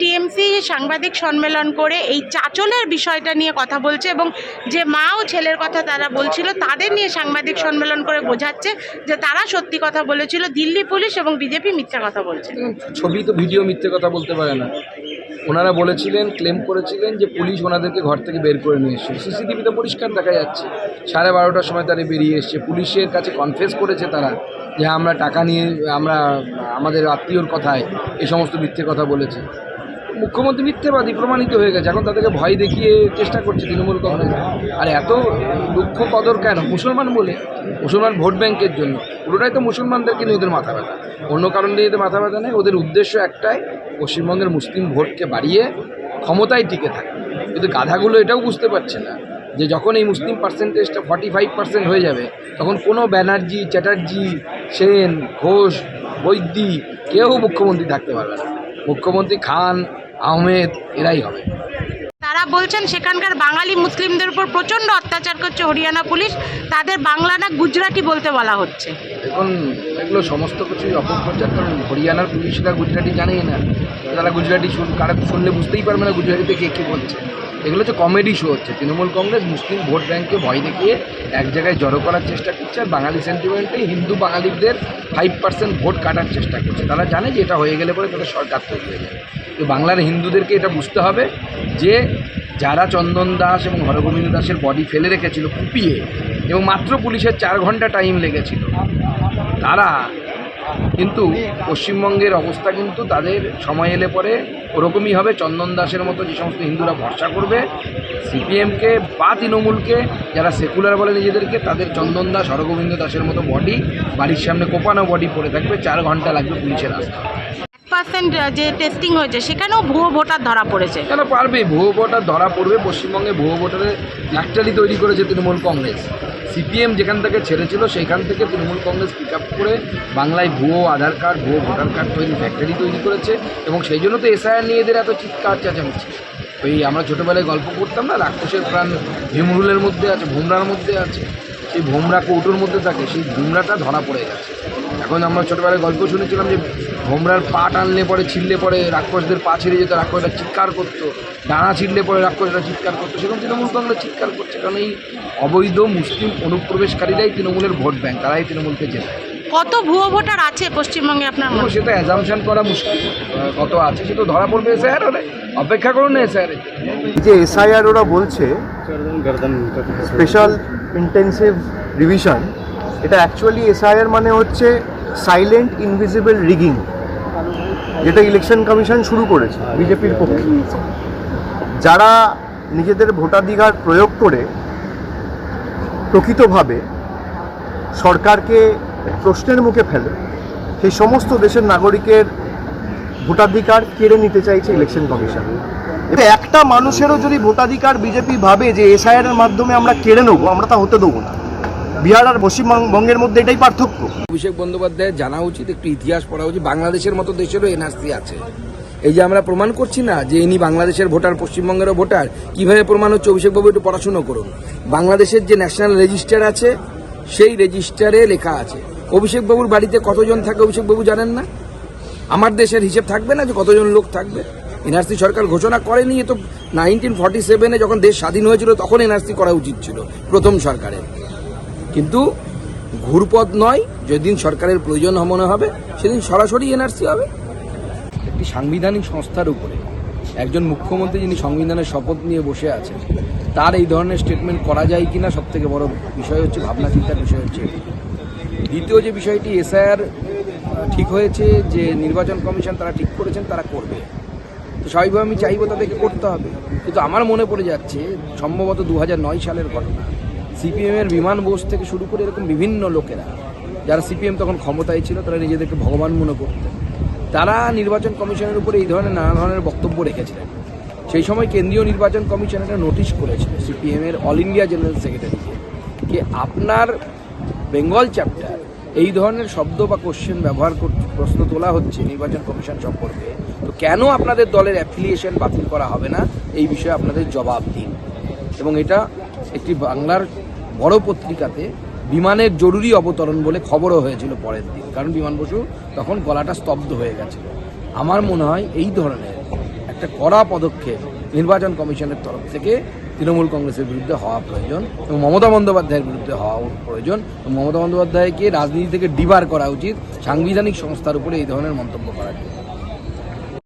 TMC সাংবাদিক সম্মেলন করে এই চাচলের বিষয়টা নিয়ে কথা বলছে এবং যে মা ও ছেলের কথা তারা বলছিল, তাদের নিয়ে সাংবাদিক সম্মেলন করে বোঝাচ্ছে যে তারা সত্যি কথা বলেছিল, দিল্লি পুলিশ এবং বিজেপি মিথ্যা কথা বলছে। ছবি তো ভিডিও মিথ্যে কথা বলতে পারে না। ওনারা বলেছিলেন, ক্লেম করেছিলেন যে পুলিশ ওনাদেরকে ঘর থেকে বের করে নিয়ে এসছে। সিসিটিভিতে পরিষ্কার দেখা যাচ্ছে। সাড়ে বারোটার সময় তারা বেরিয়ে এসছে। পুলিশের কাছে কনফেস করেছে তারা যে আমরা টাকা নিয়ে, আমরা, আমাদের আত্মীয়র কথায় এই সমস্ত মিথ্যে কথা বলেছে। মুখ্যমন্ত্রী মিথ্যেবাদী প্রমাণিত হয়ে গেছে। এখন তাদেরকে ভয় দেখিয়ে চেষ্টা করছে তৃণমূল কংগ্রেস। আর এত দুঃখ কদর কেন? মুসলমান বলে। মুসলমান ভোট ব্যাংকের জন্য। পুরোটাই তো মুসলমানদেরকে নিয়ে ওদের মাথা ব্যথা। অন্য কারণ নিয়ে এদের মাথা ব্যথা নেই। ওদের উদ্দেশ্য একটাই, পশ্চিমবঙ্গের মুসলিম ভোটকে বাড়িয়ে ক্ষমতায় টিকে থাকে। কিন্তু গাধাগুলো এটাও বুঝতে পারছে না যে যখন এই মুসলিম পার্সেন্টেজটা ফর্টি ফাইভ পার্সেন্ট হয়ে যাবে, তখন কোনো ব্যানার্জি, চ্যাটার্জি, সেন, ঘোষ, বৈদ্যি, কেউ মুখ্যমন্ত্রী থাকতে পারবে না। মুখ্যমন্ত্রী খান আহমেদ এরাই হবে। তারা বলছেন সেখানকার বাঙালি মুসলিমদের উপর প্রচণ্ড অত্যাচার করছে হরিয়ানা পুলিশ, তাদের বাংলা না গুজরাটি বলতে বলা হচ্ছে। এখন এগুলো সমস্ত কিছুই অপপ্রচার কারণ হরিয়ানার পুলিশরা গুজরাটি জানেই না। তারা গুজরাটি শুন, কারা শুনলে বুঝতেই পারবে না গুজরাটিতে কে কী বলছে। এগুলো হচ্ছে কমেডি শো হচ্ছে। তৃণমূল কংগ্রেস মুসলিম ভোট ব্যাংকে ভয় দেখিয়ে এক জায়গায় জড়ো করার চেষ্টা করছে আর বাঙালি সেন্টিমেন্টে হিন্দু বাঙালিদের ফাইভ পার্সেন্ট ভোট কাটার চেষ্টা করছে। তারা জানে যে এটা হয়ে গেলে পরে তাদের সরকার তৈরি হয়ে যাবে। তো বাংলার হিন্দুদেরকে এটা বুঝতে হবে যে যারা চন্দন দাস এবং হরগোবিন্দ দাসের বডি ফেলে রেখেছিল, কুপিয়ে এবং মাত্র পুলিশের চার ঘণ্টা টাইম লেগেছিল, তারা কিন্তু পশ্চিমবঙ্গের অবস্থা কিন্তু তাদের সময় এলে পরে ওরকমই হবে। চন্দন দাসের মতো যে সমস্ত হিন্দুরা ভরসা করবে, সিপিএমকে বা তৃণমূলকে, যারা সেকুলার বলে নিজেদেরকে, তাদের চন্দন দাস, হরগোবিন্দ দাসের মতো বডি বাড়ির সামনে কোপানো বডি পড়ে থাকবে। চার ঘণ্টা লাগবে পুলিশের আসতে। পার্সেন্ট যে টেস্টিং হয়েছে, সেখানেও ভুয়ো ভোটার ধরা পড়েছে। কেন পারবে? ভুয়ো ভোটার ধরা পড়বে, পশ্চিমবঙ্গে ভুয়ো ভোটারের ফ্যাক্টরি তৈরি করেছে তৃণমূল কংগ্রেস। সিপিএম যেখান থেকে ছেড়েছিল, সেখান থেকে তৃণমূল কংগ্রেস পিক আপ করে বাংলায় ভুয়ো আধার কার্ড, ভুয়ো ভোটার কার্ড তৈরি ফ্যাক্টরি তৈরি করেছে এবং সেই জন্য তো এসআইআর নিয়ে এদের এত চিৎকার, চেঁচামেচি। ওই আমরা ছোটোবেলায় গল্প করতাম না, রাক্ষসের প্রাণ ভীমরুলের মধ্যে আছে, ভোমরার মধ্যে আছে, সেই ভোমরা কৌটোর মধ্যে থাকে, সেই ভোমরাটা ধরা পড়ে গেছে। এখন আমরা ছোটোবেলায় গল্প শুনেছিলাম যে ভোমরার পা টানলে পরে ছিঁড়লে পরে রাক্ষসদের পা ছিঁড়ে যেত রাক্ষসটা চিৎকার করতো। ডানা ছিঁড়লে পরে রাক্ষসরা চিৎকার করতো। সেরকম তৃণমূল কংগ্রেস চিৎকার করছে কারণ এই অবৈধ মুসলিম অনুপ্রবেশকারীরাই তৃণমূলের ভোট ব্যাংক তারাই তৃণমূলকে জেতায়। কত ভুয়ো ভোটার আছে পশ্চিমবঙ্গে আপনার মনে? সেটা অ্যাজামশন করা মুশকিল। কত আছে সেটা ধরা পড়বে এসআইআর হলে। অপেক্ষা করুন না এসআইআর এই যে এসআইআর ওরা বলছে স্পেশাল ইন্টেন্সিভ রিভিশন এটা অ্যাকচুয়ালি এসআইআর মানে হচ্ছে সাইলেন্ট ইনভিজিবল রিগিং, যেটা ইলেকশন কমিশন শুরু করেছে, বিজেপির পক্ষে। যারা নিজেদের ভোটাধিকার প্রয়োগ করে প্রকৃতভাবে সরকারকে প্রশ্নের মুখে ফেলে, সেই সমস্ত দেশের নাগরিকের ভোটাধিকার কেড়ে নিতে চাইছে ইলেকশন কমিশন। এতে একটা মানুষেরও যদি ভোটাধিকার বিজেপি ভাবে যে এসআইআর এর মাধ্যমে আমরা কেড়ে নেব, আমরা তা হতে দেবো না। বিহার আর পশ্চিমবঙ্গের মধ্যে এটাই পার্থক্য। অভিষেক বন্দ্যোপাধ্যায়ের জানা উচিত, একটু ইতিহাস পড়া উচিত, বাংলাদেশের মতো দেশেরও এনআরসি আছে। এই যে আমরা প্রমাণ করছি না যে ইনি বাংলাদেশের ভোটার, পশ্চিমবঙ্গেরও ভোটার, কীভাবে প্রমাণ হচ্ছে? অভিষেকবাবু একটু পড়াশুনো করুন। বাংলাদেশের যে ন্যাশনাল রেজিস্টার আছে, সেই রেজিস্টারে লেখা আছে। অভিষেকবাবুর বাড়িতে কতজন থাকে অভিষেকবাবু জানেন না? আমার দেশের হিসেব থাকবে না যে কতজন লোক থাকবে? এনআরসি সরকার ঘোষণা করেনি, এ তো নাইনটিন ফর্টি সেভেনে যখন দেশ স্বাধীন হয়েছিল, তখন এনআরসি করা উচিত ছিল, প্রথম সরকারের। কিন্তু ঘুরপথ নয়, যেদিন সরকারের প্রয়োজন মনে হবে, সেদিন সরাসরি এনআরসি হবে। একটি সাংবিধানিক সংস্থার উপরে একজন মুখ্যমন্ত্রী যিনি সংবিধানের শপথ নিয়ে বসে আছেন, তার এই ধরনের স্টেটমেন্ট করা যায় কিনা সব থেকে বড় বিষয় হচ্ছে ভাবনা চিন্তার বিষয় হচ্ছে দ্বিতীয় যে বিষয়টি, এসআইআর ঠিক হয়েছে যে নির্বাচন কমিশন তারা ঠিক করেছেন, তারা করবে। তো স্বাভাবিকভাবে আমি চাইব তাদেরকে করতে হবে। কিন্তু আমার মনে পড়ে যাচ্ছে, সম্ভবত দু সালের ঘটনা। সিপিএমের বিমান বোস থেকে শুরু করে এরকম বিভিন্ন লোকেরা, যারা সিপিএম তখন ক্ষমতায় ছিল, তারা নিজেদেরকে ভগবান মনে করতেন তারা নির্বাচন কমিশনের উপরে এই ধরনের নানা ধরনের বক্তব্য রেখেছিলেন। সেই সময় কেন্দ্রীয় নির্বাচন কমিশন একটা নোটিশ করেছিল সিপিএমের অল ইন্ডিয়া জেনারেল সেক্রেটারিকে যে আপনার বেঙ্গল চ্যাপ্টার এই ধরনের শব্দ বা কোশ্চেন ব্যবহার প্রশ্ন তোলা হচ্ছে নির্বাচন কমিশন সম্পর্কে। তো কেন আপনাদের দলের অ্যাফিলিয়েশন বাতিল করা হবে না? এই বিষয়ে আপনাদের জবাব দিন। এবং এটা একটি বাংলার বড় পত্রিকাতে বিমানের জরুরি অবতরণ বলে খবরও হয়েছিল পরের দিন। কারণ বিমান বসু তখন গলাটা স্তব্ধ হয়ে গেছিল। আমার মনে হয় এই ধরনের একটা কড়া পদক্ষেপ নির্বাচন কমিশনের তরফ থেকে তৃণমূল কংগ্রেসের বিরুদ্ধে হওয়া প্রয়োজন এবং মমতা বন্দ্যোপাধ্যায়ের বিরুদ্ধে হওয়া প্রয়োজন এবং মমতা বন্দ্যোপাধ্যায়কে রাজনীতি থেকে ডিবার করা উচিত। সাংবিধানিক সংস্থার উপরে এই ধরনের মন্তব্য করার জন্য